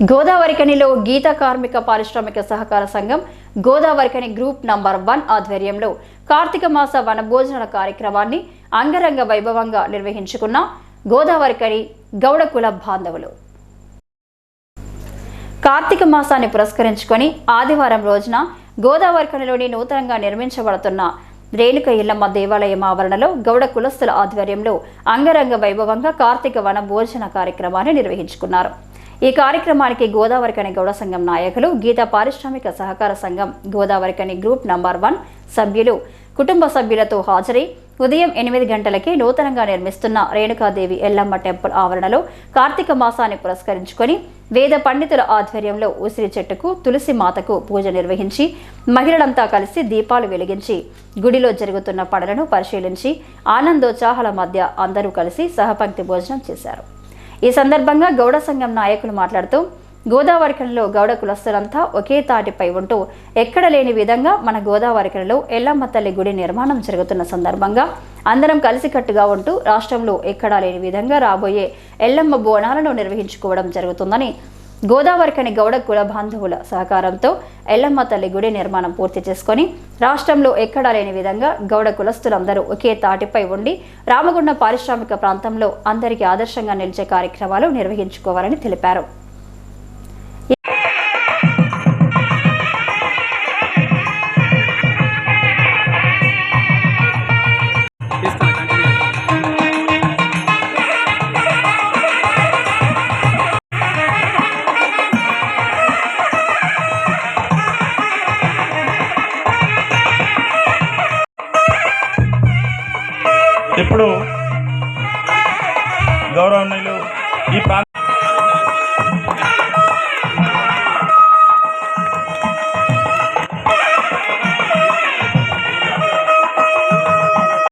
గోదావరికనిలో గీత కార్మిక పారిశ్రామిక సహకార సంఘం గోదావరికని గ్రూప్ నంబర్ వన్ ఆధ్వర్యంలో కార్తీక మాస వనభోజనాల కార్యక్రమాన్ని అంగరంగ వైభవంగా నిర్వహించుకున్న గోదావరికని గౌడ కుల బాంధవులు. కార్తీక మాసాన్ని పురస్కరించుకొని ఆదివారం రోజున గోదావరికనిలోని నూతనంగా నిర్మించబడుతున్న రేణుక ఇల్లమ్మ దేవాలయం ఆవరణలో గౌడ కులస్తుల ఆధ్వర్యంలో అంగరంగ వైభవంగా కార్తీక వన భోజన కార్యక్రమాన్ని నిర్వహించుకున్నారు. ఈ కార్యక్రమానికి గోదావరికని గౌడ సంఘం నాయకులు గీత పారిశ్రామిక సహకార సంఘం గోదావరికని గ్రూప్ నంబర్ వన్ సభ్యులు. కుటుంబ సభ్యులతో హాజరై ఉదయం ఎనిమిది గంటలకే నూతనంగా నిర్మిస్తున్న రేణుకాదేవి ఎల్లమ్మ టెంపుల్ ఆవరణలో కార్తీక మాసాన్ని పురస్కరించుకొని వేద పండితుల ఆధ్వర్యంలో ఉసిరి చెట్టుకు తులసి మాతకు పూజ నిర్వహించి మహిళలంతా కలిసి దీపాలు వెలిగించి గుడిలో జరుగుతున్న పనులను పరిశీలించి ఆనందోత్సాహాల మధ్య అందరూ కలిసి సహపంక్తి భోజనం చేశారు. ఈ సందర్భంగా గౌడ సంఘం నాయకులు మాట్లాడుతూ గోదావరికలలో గౌడ కులస్తులంతా ఒకే తాటిపై ఉంటూ ఎక్కడ లేని విధంగా మన గోదావరికలలో ఎల్లమ్మ తల్లి గుడి నిర్మాణం జరుగుతున్న సందర్భంగా అందరం కలిసికట్టుగా ఉంటూ రాష్ట్రంలో ఎక్కడా లేని విధంగా రాబోయే ఎల్లమ్మ బోనాలను నిర్వహించుకోవడం జరుగుతుందని గోదావరికని గౌడ కుల బాంధవుల సహకారంతో ఎల్లమ్మ తల్లి గుడి నిర్మాణం పూర్తి చేసుకొని రాష్ట్రంలో ఎక్కడా లేని విధంగా గౌడ కులస్తులందరూ ఒకే తాటిపై ఉండి రామగుండం పారిశ్రామిక ప్రాంతంలో అందరికీ ఆదర్శంగా నిలిచే కార్యక్రమాలు నిర్వహించుకోవాలని తెలిపారు. ఈ ప్రాంత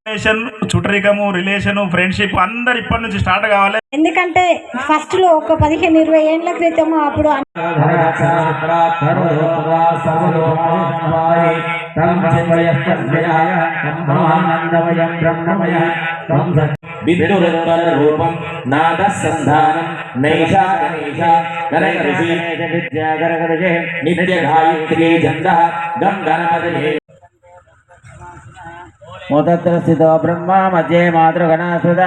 రిలేషన్ చుట్టరికము రిలేషను ఫ్రెండ్షిప్ అందరు ఇప్పటి నుంచి స్టార్ట్ కావాలి. ఎందుకంటే ఫస్ట్లో ఒక పదిహేను ఇరవై ఏళ్ళ క్రితం అప్పుడు రూపం నాదసంధానం నైషా గణేశ గణగణసి విద్యా గణగణజే నిత్య గాయత్రీ జంద గం గణపతయే ముదత్ర స్థితో బ్రహ్మ మధ్యే మాతృగణాశ్రుత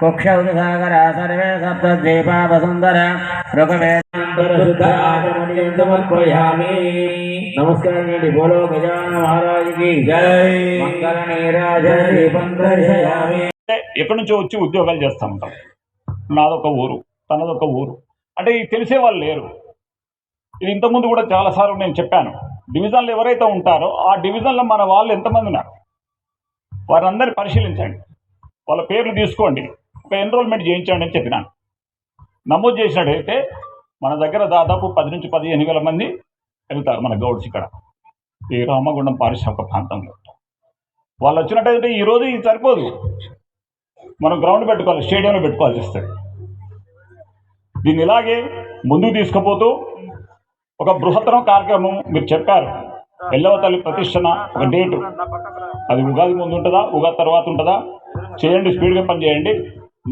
కుక్ష ఉదసాగర సర్వే సప్తద్వీపా వసుందర నమస్కారం అండి బోలో గజాన మహారాజుకి జై మంగళ నీరాజని పందర్శయామి ఎక్కడి నుంచో వచ్చి ఉద్యోగాలు చేస్తూ ఉంటాం. నాదొక ఊరు తనదొక ఊరు. అంటే ఈ తెలిసే వాళ్ళు లేరు. ఇది ఇంతకుముందు కూడా చాలాసార్లు నేను చెప్పాను. డివిజన్లు ఎవరైతే ఉంటారో ఆ డివిజన్లో మన వాళ్ళు ఎంతమంది ఉన్నారు వారందరిని పరిశీలించండి. వాళ్ళ పేర్లు తీసుకోండి. ఒక ఎన్రోల్మెంట్ చేయించండి అని చెప్పినాను. నమోదు చేసినట్టయితే మన దగ్గర దాదాపు పది నుంచి పదిహేను వేల మంది వెళ్తారు మన గౌడ్స్ ఇక్కడ. ఈ రామగుండం పారిశ్రామిక ప్రాంతంలో. వాళ్ళు వచ్చినట్టయితే ఈరోజు ఇది సరిపోదు. మనం గ్రౌండ్ పెట్టుకోవాలి స్టేడియంలో పెట్టుకోవాల్సి వస్తుంది. దీన్ని ఇలాగే ముందుకు తీసుకుపోతూ ఒక బృహత్తరం కార్యక్రమం మీరు చెప్పారు. ఎల్లవ తల్లి ప్రతిష్టన ఒక డేటు. అది ఉగాది ముందు ఉంటుందా ఉగాది తర్వాత ఉంటుందా? చేయండి స్పీడ్గా పని చేయండి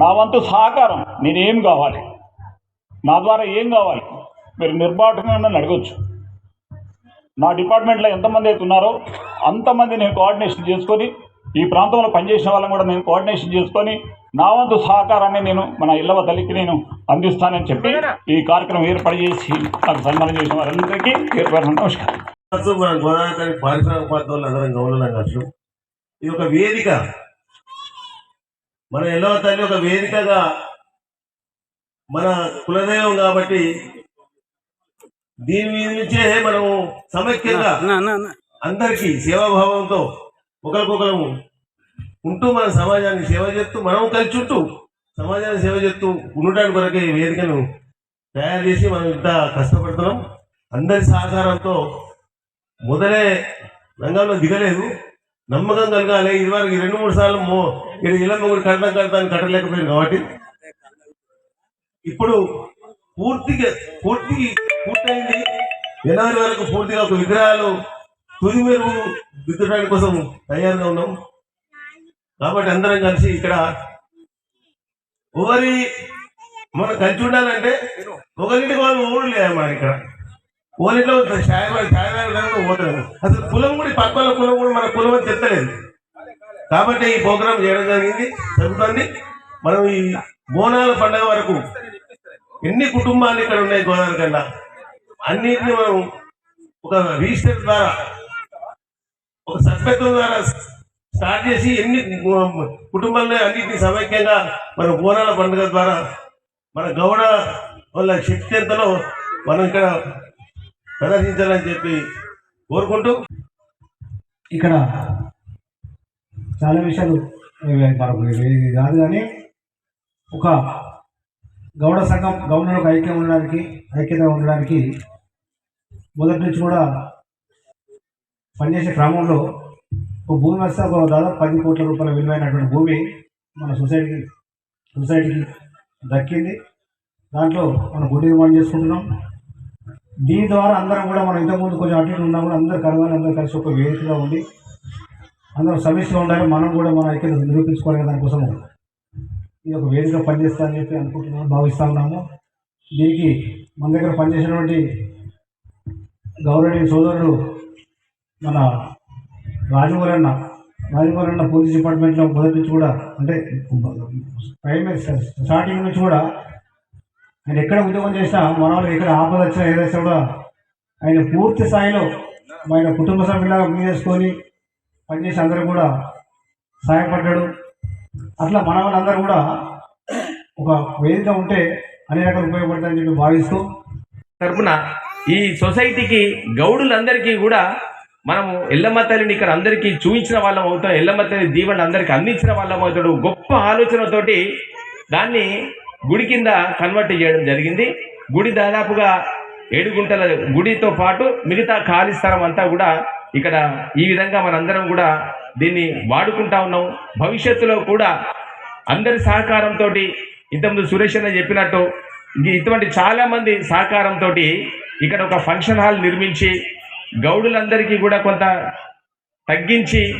నా వంతు సహకారం నేనేం కావాలి? నా ద్వారా ఏం కావాలి? మీరు నిర్బాటంగా నన్ను అడగొచ్చు. నా డిపార్ట్మెంట్లో ఎంతమంది అయితే ఉన్నారో అంతమంది నేను కోఆర్డినేషన్ చేసుకొని ఈ ప్రాంతంలో పనిచేసిన వాళ్ళని కూడా నేను కోఆర్డినేషన్ చేసుకొని నా వంతు సహకారాన్ని నేను మన ఇళ్ళవ తల్లికి నేను అందిస్తానని చెప్పి ఈ కార్యక్రమం ఏర్పాటు చేసి నాకు సన్మానం చేసిన వారందరికీ ఏర్పడిన నమస్కారం. మన గోదావరి పారిశ్రామిక అందరం గౌరవం కలిసి ఇది ఒక వేదిక. మన ఎల్లవ తల్లి ఒక వేదికగా మన కులదైవం కాబట్టి దీని మీద నుంచే మనము సమైక్యంగా అందరికీ సేవాభావంతో ఒకరికొకరము ఉంటూ మన సమాజాన్ని సేవ చేస్తూ మనం కలిసి ఉంటూ సమాజాన్ని సేవ చేస్తూ ఉండటానికి కొరకే ఈ వేదికను తయారు చేసి మనం ఇంత కష్టపడుతున్నాం. అందరి సహకారంతో మొదలే రంగంలో దిగలేదు. నమ్మకం కలగాలి. ఇదివరకు రెండు మూడు సార్లు మో ఇక్కడ ఇళ్ళమ్మ కూడా కడతాం కడతాను కట్టలేకపోయింది కాబట్టి. ఇప్పుడు పూర్తిగా పూర్తి పూర్తయింది. జనవరి వరకు పూర్తిగా ఒక విగ్రహాలు తుది మెరుగు దిద్దడానికి కోసం తయారుగా ఉన్నాం. కాబట్టి అందరం కలిసి ఇక్కడ ఓరి మనం కలిసి ఉండాలంటే ఒకరింటికి వాళ్ళు ఊరు లేదమ్మా ఇక్కడ. ఓలింట్లో ఛాయ్ ఛాయ్ తాగడానికి అసలు కులం కూడా పక్క వాళ్ళ కులం కూడా మన కులం అని తెత్తలేదు కాబట్టి ఈ ప్రోగ్రామ్ చేయడం జరిగింది జరుగుతుంది. మనం ఈ బోనాల పండుగ వరకు ఎన్ని కుటుంబాలు ఇక్కడ ఉన్నాయి గోదావరి కన్నా? అన్నింటినీ మనం ఒక రిజిస్టర్ ద్వారా ఒక సభ్యత్వం ద్వారా స్టార్ట్ చేసి ఎన్ని కుటుంబాల్లో అన్నింటినీ సమైక్యంగా మన బోనాల పండుగ ద్వారా మన గౌడ వాళ్ళ శక్తి ఎంతలో మనం ఇక్కడ ప్రదర్శించాలని చెప్పి కోరుకుంటూ ఇక్కడ చాలా విషయాలు ఇది కాదు కానీ ఒక గౌడ సంఘం గౌడలకు ఐక్యం ఉండడానికి ఐక్యత ఉండడానికి మొదటి నుంచి కూడా పనిచేసే క్రమంలో ఒక భూమి వస్తే ఒక దాదాపు పది కోట్ల రూపాయల విలువైనటువంటి భూమి మన సొసైటీకి సొసైటీకి దక్కింది. దాంట్లో మనం గుడి నిర్మాణం చేసుకుంటున్నాం. దీని ద్వారా అందరం కూడా మనం ఇంతకుముందు కొంచెం అటు ఇటు ఉన్నా కూడా అందరు కలవాలి అందరు కలిసి ఒక వేదికగా ఉండి అందరం సమస్యలు ఉండాలి. మనం కూడా మన ఐక్యత నిరూపించుకోవాలి దానికోసం ఇది ఒక వేదిక పనిచేస్తా అని చెప్పి అనుకుంటున్నాము భావిస్తా ఉన్నాము. దీనికి మన దగ్గర పనిచేసినటువంటి గౌరవనీయ సోదరుడు మన రాజమౌళన్న రాజమౌళన్న పోలీస్ డిపార్ట్మెంట్లో మొదటి నుంచి కూడా అంటే ప్రైమరీ స్టార్టింగ్ నుంచి కూడా ఆయన ఎక్కడ ఉద్యోగం చేసినా మన వాళ్ళు ఎక్కడ ఆపద వచ్చినా ఏదైనా కూడా ఆయన పూర్తి స్థాయిలో ఆయన కుటుంబ సభ్యులాగా చేసుకొని పనిచేసి అందరూ కూడా సహాయపడ్డాడు. అట్లా మన వాళ్ళందరూ కూడా ఒక వేదిక ఉంటే అన్ని రకాలు ఉపయోగపడతాయని చెప్పి భావిస్తూ తరపున ఈ సొసైటీకి గౌడులందరికీ కూడా మనము ఎల్లమ్మ తల్లిని ఇక్కడ అందరికీ చూపించిన వాళ్ళం అవుతాం. ఎల్లమ్మ తల్లి దీవెన అందరికీ అందించిన వాళ్ళం అవుతాడు. గొప్ప ఆలోచనతోటి దాన్ని గుడి కింద కన్వర్ట్ చేయడం జరిగింది. గుడి దాదాపుగా ఏడు గుంటల గుడితో పాటు మిగతా ఖాళీ స్థలం అంతా కూడా ఇక్కడ ఈ విధంగా మనందరం కూడా దీన్ని వాడుకుంటా ఉన్నాం. భవిష్యత్తులో కూడా అందరి సహకారంతో ఇంతకుముందు సురేష్ అన్న చెప్పినట్టు ఇటువంటి చాలామంది సహకారంతో ఇక్కడ ఒక ఫంక్షన్ హాల్ నిర్మించి గౌడులందరికీ కూడా కొంత తగ్గించి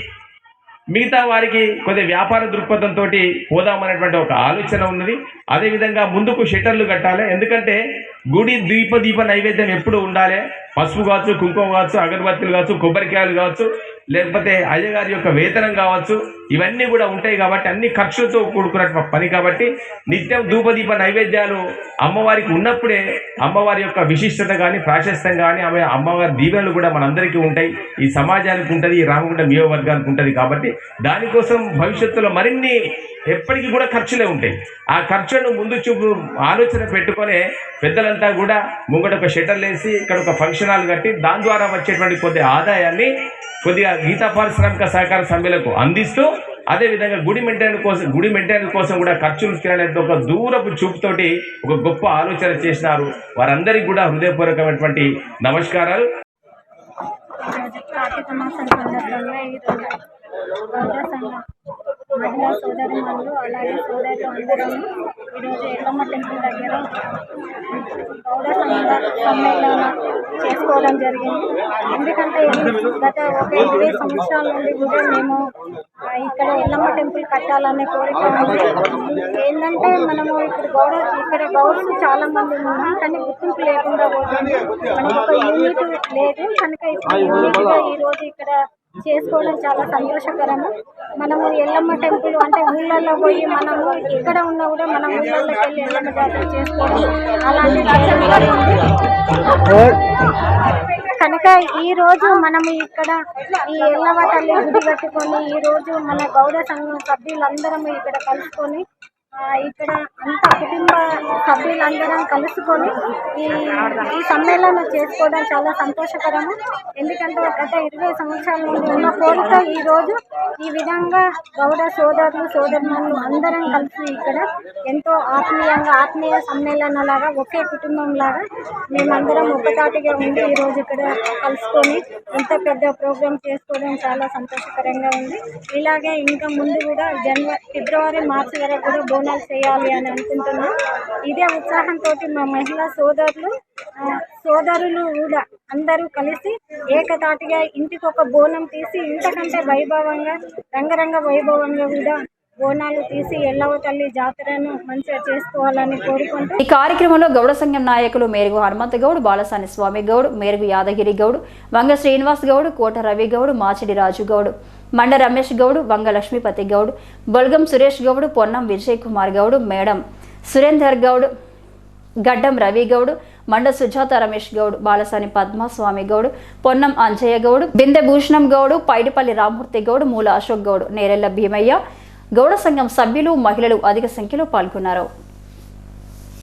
మిగతా వారికి కొద్ది వ్యాపార దృక్పథంతో పోదామనేటువంటి ఒక ఆలోచన ఉన్నది. అదేవిధంగా ముందుకు షట్టర్లు కట్టాలి. ఎందుకంటే గుడి దీప దీప నైవేద్యం ఎప్పుడు ఉండాలి. పసుపు కావచ్చు కుంకుమ కావచ్చు అగరబత్తులు కావచ్చు కొబ్బరికాయలు కావచ్చు. లేకపోతే అయ్యగారి యొక్క వేతనం కావచ్చు ఇవన్నీ కూడా ఉంటాయి కాబట్టి అన్ని ఖర్చులతో కూడుకున్న పని కాబట్టి నిత్యం ధూపదీప నైవేద్యాలు అమ్మవారికి ఉన్నప్పుడే అమ్మవారి యొక్క విశిష్టత కానీ ప్రాశస్తం కానీ ఆమె అమ్మవారి దీవెనలు కూడా మనందరికీ ఉంటాయి. ఈ సమాజానికి ఉంటుంది ఈ రామగుండ నియోజకవర్గానికి ఉంటుంది కాబట్టి దానికోసం భవిష్యత్తులో మరిన్ని ఎప్పటికీ కూడా ఖర్చులే ఉంటాయి. ఆ ఖర్చులను ముందు చూపు ఆలోచన పెట్టుకొని పెద్దలంతా కూడా ముంగట ఒక షటర్లు వేసి ఇక్కడ ఒక ఫంక్షన్ హాల్ కట్టి దాని ద్వారా వచ్చేటువంటి కొద్ది ఆదాయాన్ని కొద్దిగా గీతా పారిశ్రామిక సహకార సమ్మెలకు అందిస్తూ అదేవిధంగా గుడి మెయింటైన్ కోసం గుడి మెయింటైన్ కోసం కూడా ఖర్చులు తీరలేదు ఒక దూరపు చూపుతోటి ఒక గొప్ప ఆలోచన చేసినారు. వారందరికీ కూడా హృదయపూర్వకమైనటువంటి నమస్కారాలు. మహిళా సోదరి మాసం అలాగే సోదరులు అందరం ఈరోజు ఎల్లమ్మ టెంపుల్ దగ్గర గౌడ సమ్మేళన చేసుకోవడం జరిగింది. ఎందుకంటే గత ఒక ఇరవై సంవత్సరాల నుండి కూడా మేము ఇక్కడ ఎల్లమ్మ టెంపుల్ కట్టాలనే కోరిక ఉంది. ఏంటంటే మనము ఇప్పుడు గౌడ ఇక్కడ గౌడ్స్ చాలా మంది ఉన్నాం కానీ గుర్తింపు లేకుండా పోతుంది. మనకు ఒక యూనిట్ లేదు. కనుక ఇప్పుడు యూనిట్గా ఈరోజు ఇక్కడ చేసుకోవడం చాలా సంతోషకరము. మనము ఎల్లమ్మ టెంపుల్ అంటే ఊళ్ళల్లో పోయి మనము ఎక్కడ ఉన్నా కూడా మనం ఊళ్ళల్లోకి వెళ్ళి ఎల్లమ్మ జాతర చేసుకోవడం అలాంటి కనుక ఈ రోజు మనం ఇక్కడ ఈ ఎల్లవ తల్లి గుడి కట్టుకొని ఈ రోజు మన గౌడ సంఘం సభ్యులందరం ఇక్కడ కలుసుకొని ఇక్కడ అంత కుటుంబ సభ్యులందరం కలుసుకొని ఈ ఈ సమ్మేళనం చేసుకోవడం చాలా సంతోషకరము. ఎందుకంటే గత ఇరవై సంవత్సరాల నుండి ఉన్న కోరిక ఈ రోజు ఈ విధంగా గౌడ సోదరులు సోదరులు అందరం కలిసి ఇక్కడ ఎంతో ఆత్మీయంగా ఆత్మీయ సమ్మేళనలాగా ఒకే కుటుంబం లాగా మేమందరం ఒకటాటిగా ఉండి ఈ రోజు ఇక్కడ కలుసుకొని ఇంత పెద్ద ప్రోగ్రాం చేసుకోవడం చాలా సంతోషకరంగా ఉంది. ఇలాగే ఇంకా ముందు కూడా జనవరి ఫిబ్రవరి మార్చి వరకు కూడా బోనాలు చేయాలి అని అనుకుంటున్నాం. ఇదే ఉత్సాహంతో మా మహిళా సోదరులు సోదరులు కూడా అందరూ కలిసి ఏకతాటిగా ఇంటికి ఒక బోనం తీసి ఇంతకంటే వైభవంగా రంగరంగ వైభవంగా కూడా బోనాలు తీసి ఎల్లవ తల్లి జాతరను మంచిగా చేసుకోవాలని కోరుకుంటూ ఈ కార్యక్రమంలో గౌడ సంఘం నాయకులు మేరుగు హనుమంత గౌడ్ బాలసాని స్వామి గౌడ్ మేరుగు యాదగిరి గౌడ్ వంగ శ్రీనివాస్ గౌడ్ కోట రవి గౌడ్ మాచిడి రాజు గౌడ్. మండ రమేష్ గౌడ్ వంగ లక్ష్మీపతి గౌడ్ బొల్గం సురేష్ గౌడ్ పొన్నం విజయ్ కుమార్ గౌడ్ మేడం సురేందర్ గౌడ్ గడ్డం రవి గౌడ్ మండ సుజాత రమేష్ గౌడ్ బాలసాని పద్మస్వామి గౌడ్ పొన్నం అంజయ్య గౌడ్ బిందె భూషణం గౌడ్ పైడిపల్లి రామూర్తి గౌడ్ మూల అశోక్ గౌడ్ నేరెళ్ళ భీమయ్య గౌడ సంఘం సభ్యులు మహిళలు అధిక సంఖ్యలో పాల్గొన్నారు.